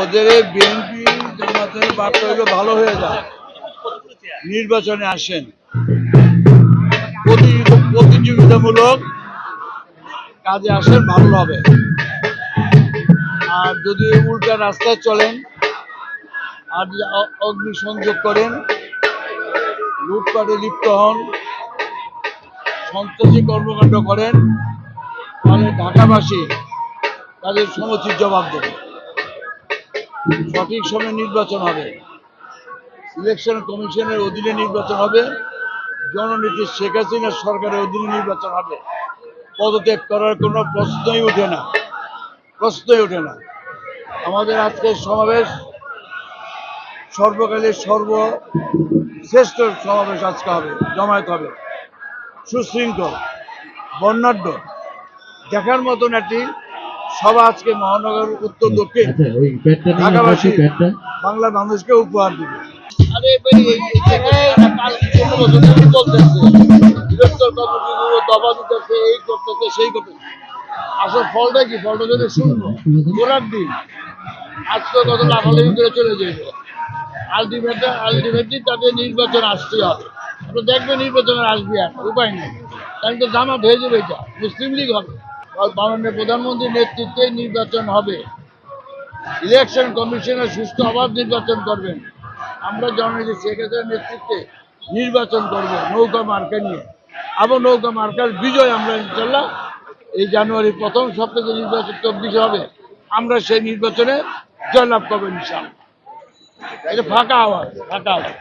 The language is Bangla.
ওদের বিএনপি জামাতের বার্তা হইল ভালো হয়ে যায় নির্বাচনে আসেন। প্রতি- প্রতিযোগিতামূলক কাজে আসেন, ভালো হবে। আর যদি উল্টা রাস্তায় চলেন, আর যদি অ- অগ্নিসংযোগ করেন, লুটপাটে লিপ্ত হন, সন্ত্রাসী কর্মকাণ্ড করেন, তাহলে ঢাকাবাসী তাদের সমুচিত জবাব দেবে। সঠিক সময় নির্বাচন হবে। ইলেকশন কমিশনের অধীনে নির্বাচন হবে। জননীতি শেখ হাসিনার সরকারের অধীনে নির্বাচন হবে। পদত্যাগ করার কোনো প্রশ্নই ওঠে না। প্রশ্নই ওঠে না। আমাদের আজকের সমাবেশ সর্বকালের সর্বশ্রেষ্ঠ সমাবেশ আজকে হবে, জমায়েত হবে। সুশৃঙ্খল, বর্ণাঢ্য, দেখার মতন একটি সভা আজকে মহানগর উত্তর দক্ষিণ। আচ্ছা ঢাকাবাসী বাংলার মানুষকে উপহার দিবে। আরে ভাই চলতেছে এই করতেছে সেই করতেছে। আসল ফলটা কি? ফলটা যদি শূন্য গোড়ার দিন আজকে কত লাফালাফি করে চলে যাবে আলটিমেট আলটিমেটলি তাদের নির্বাচন আসতে হবে। আপনি দেখবেন নির্বাচনে আসবে আর উপায় নেই। কারণ তো জামাত হয়ে যাবে এটা। মুসলিম লীগ হবে। মাননীয় প্রধানমন্ত্রীর নেতৃত্বে নির্বাচন হবে। ইলেকশন কমিশনের সুস্থ অবাধ নির্বাচন করবেন। আমরা জননীতি শেখ হাসিনার নেতৃত্বে নির্বাচন করব নৌকা মার্কা নিয়ে। আবার নৌকা মার্কার বিজয় আমরা ইনশাল্লাহ এই জানুয়ারি প্রথম সপ্তাহে নির্বাচন চব্বিশ হবে। আমরা সেই নির্বাচনে জয়লাভ করব ইনশাল্লাহ এটা ফাঁকা আওয়াজ ফাঁকা আওয়াজ।